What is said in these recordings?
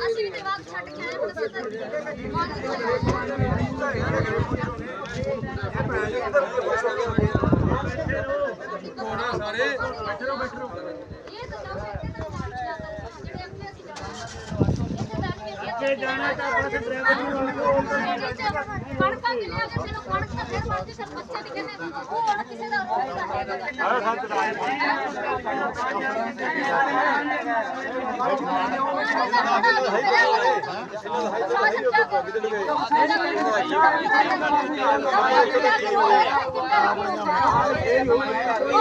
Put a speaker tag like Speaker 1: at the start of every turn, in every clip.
Speaker 1: ਅਸੀਂ ਵੀ ਜਵਾਬ ਛੱਡ ਕੇ ਆਏ ਹੁਣ ਸਾਰੇ ਬੈਠੇ ਰਹੋ ਬੈਠੇ ਰਹੋ ਇਹ ਤਾਂ ਜਿਹੜੇ ਅੱਗੇ ਅਸੀਂ ਜਾਣਾ ਜਾਣਾ ਤਾਂ ਬਸ ਡਰਾਈਵਰ ਨੂੰ ਕਣਕਾਂ ਕਿ ਲਿਆ ਕੇ ਜਦੋਂ ਕਣਕ ਤਾਂ ਫਿਰ ਮਰਦੀ ਸਰ ਬੱਚੇ ਵੀ ਕਹਿੰਦੇ ਉਹ ਹੁਣ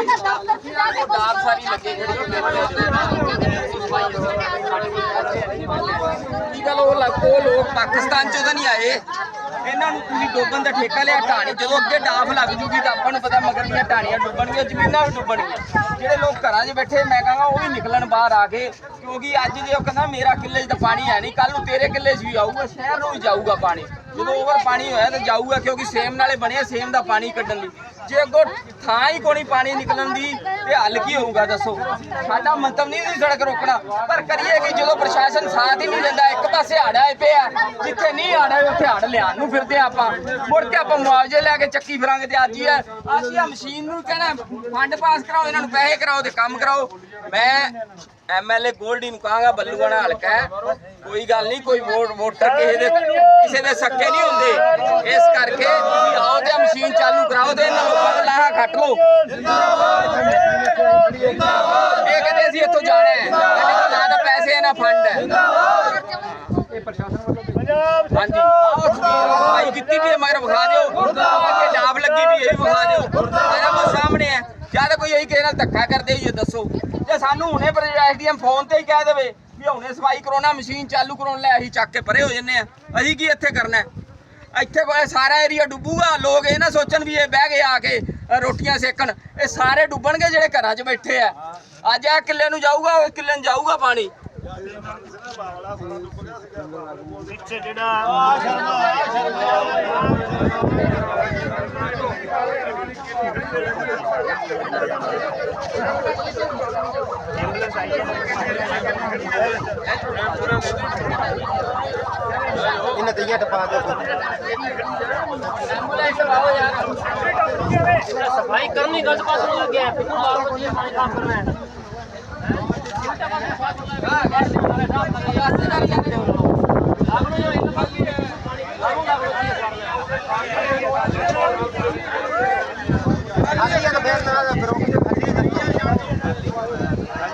Speaker 1: ਕਿਸੇ ਦਾ ਰੋਕ
Speaker 2: ਕੀ ਗੱਲ ਉਹ ਲੱਗ- ਉਹ ਲੋਕ ਪਾਕਿਸਤਾਨ ਚੋਂ ਤਾਂ ਨਹੀਂ ਆਏ। ਇਹਨਾਂ ਨੂੰ ਤੁਸੀਂ ਡੋਬਣ ਦਾ ਠੇਕਾ ਲਿਆ, ਢਾਣੀ ਜਦੋਂ ਅੱਗੇ ਡਾਫ ਲੱਗ ਜੂਗੀ ਤਾਂ ਆਪਾਂ ਨੂੰ ਪਤਾ ਮਗਰ ਦੀਆਂ ਢਾਣੀਆਂ ਡੁੱਬਣਗੀਆਂ, ਜ਼ਮੀਨਾਂ ਵੀ ਡੁੱਬਣਗੀਆਂ। ਜਿਹੜੇ ਲੋਕ ਘਰਾਂ 'ਚ ਬੈਠੇ, ਮੈਂ ਕਹਾਂਗਾ ਉਹ ਵੀ ਨਿਕਲਣ ਬਾਹਰ ਆ ਕੇ, ਕਿਉਂਕਿ ਅੱਜ ਜੇ ਉਹ ਕਹਿੰਦਾ ਮੇਰਾ ਕਿੱਲੇ 'ਚ ਤਾਂ ਪਾਣੀ ਹੈ ਨਹੀਂ ਕੱਲ ਨੂੰ ਤੇਰੇ ਕਿੱਲੇ 'ਚ ਵੀ ਆਊਗਾ, ਸ਼ਹਿਰ ਨੂੰ ਵੀ ਜਾਊਗਾ ਪਾਣੀ। ਜਦੋਂ ਓਵਰ ਪਾਣੀ ਹੋਇਆ ਤਾਂ ਜਾਊਗਾ ਕਿਉਂਕਿ ਸੇਮ ਨਾਲੇ ਬਣਿਆ, ਸੇਮ ਦਾ ਪਾਣੀ ਕੱਢਣ ਲਈ। ਜੇ ਅੱਗੋਂ ਥਾਂ ਹੀ ਕੋਣੀ ਪਾਣੀ ਨਿਕਲਣ ਦੀ ਤੇ ਹੱਲ ਕੀ ਹੋਊਗਾ ਦੱਸੋ? ਸਾਡਾ ਮੰਤਵ ਨਹੀਂ ਸੀ ਸੜਕ ਰੋਕਣਾ, ਪਰ ਕਰੀਏ ਕਿ ਜਦੋਂ ਪ੍ਰਸ਼ਾਸਨ ਸਾਥ ਹੀ ਨਹੀਂ ਦਿੰਦਾ, ਇੱਕ ਪਾਸੇ ਹੜ੍ਹ ਆਏ ਪਿਆ, ਜਿੱਥੇ ਨਹੀਂ ਹੜ੍ਹ ਉੱਥੇ ਹੜ ਲਿਆਉਣ ਨੂੰ ਫਿਰਦੇ ਆ ਆਪਾਂ। ਮੁੜ ਕੇ ਆਪਾਂ ਮੁਆਵਜ਼ੇ ਲੈ ਕੇ ਚੱਕੀ ਫਿਰਾਂਗੇ ਤੇ ਅੱਜ ਹੀ ਆ ਅਸੀਂ ਆ ਮਸ਼ੀਨ ਨੂੰ ਕਹਿਣਾ ਫੰਡ ਪਾਸ ਕਰਾਓ, ਇਹਨਾਂ ਨੂੰ ਪੈਸੇ ਕਰਾਓ ਤੇ ਕੰਮ ਕਰਾਓ। ਮੈਂ ਐਮਐਲਏ ਗੋਲਡੀ ਨੂੰ ਕਹਾਂਗਾ, ਬੱਲੂਆਣਾ ਹਲਕਾ ਹੈ। ਕੋਈ ਗੱਲ ਨਹੀਂ, ਕੋਈ ਵੋਟ ਵੋਟਰ ਕਿਸੇ ਦੇ ਕਿਸੇ ਦੇ ਸੱਕੇ ਨਹੀਂ ਹੁੰਦੇ। ਇਸ ਕਰਕੇ ਤੁਸੀਂ ਆਓ ਤੇ ਮਸ਼ੀਨ ਚਾਲੂ ਕਰਾਓ ਤੇ ਇਹਨਾਂ ਲੋਕਾਂ ਦਾ ਲਾਹਾ ਕੱਟ ਲਓ। ਇਹ ਕਹਿੰਦੇ ਅਸੀਂ ਇੱਥੋਂ ਜਾਣਾ ਹੈ। ਨਾ ਤਾਂ ਪੈਸੇ, ਨਾ ਫੰਡ ਹੈ। ਹਾਂਜੀ। ਆਹ ਕੀਤੀ ਵੀ ਮਗਰ ਵਿਖਾ ਦਿਓ। ਅੱਗੇ ਡਾਬ ਲੱਗੀ ਵੀ ਇਹ ਵੀ ਵਿਖਾ ਦਿਓ ਆਇਆ ਮੋ ਸਾਹਮਣੇ ਹੈ ਜਦ ਕੋਈ ਇਹੀ ਕਿਸੇ ਨਾਲ ਧੱਕਾ ਕਰਦੇ ਹੋਈਏ ਦੱਸੋ। ਜੇ ਸਾਨੂੰ ਹੁਣੇ ਪਰ ਐਸਡੀਐਮ ਫੋਨ ਤੇ ਹੀ ਕਹਿ ਦੇਵੇ ਵੀ ਹੁਣੇ ਸਫ਼ਾਈ ਕਰਾਉਣਾ ਮਸ਼ੀਨ ਚਾਲੂ ਕਰਾਉਣ ਲੈ ਅਸੀਂ ਚੱਕ ਕੇ ਪਰੇ ਹੋ ਜੰਨੇ ਆ ਅਸੀਂ ਕੀ ਇੱਥੇ ਕਰਨਾ ਇੱਥੇ ਕੋਲੇ ਸਾਰਾ ਏਰੀਆ ਡੁੱਬੂਗਾ। ਲੋਕ ਇਹ ਨਾ ਸੋਚਣ ਵੀ ਇਹ ਬਹਿ ਗਏ ਆ ਕੇ ਰੋਟੀਆਂ ਸੇਕਣ। ਇਹ ਸਾਰੇ ਡੁੱਬਣਗੇ ਜਿਹੜੇ ਘਰਾਂ 'ਚ ਬੈਠੇ ਆ। ਅੱਜ ਇਹ ਕਿੱਲੇ ਨੂੰ ਜਾਊਗਾ, ਉਹ ਕਿੱਲੇ ਨੂੰ ਜਾਊਗਾ ਪਾਣੀ।
Speaker 3: ਪਿੱਛੇ ਜਿਹੜਾ
Speaker 4: ਇਹਨਾਂ ਤੇ ਇਹ ਟਪਾ ਦਿਓ
Speaker 3: ਸਫ਼ਾਈ ਕਰਨੀ ਗਲਤ ਪਾਸੇ ਨੂੰ ਲੱਗ ਗਿਆ। ਫਿਰ ਬਾਹਰ ਪਾਣੀ ਸਾਫ਼ ਕਰਨਾ ਹੈ।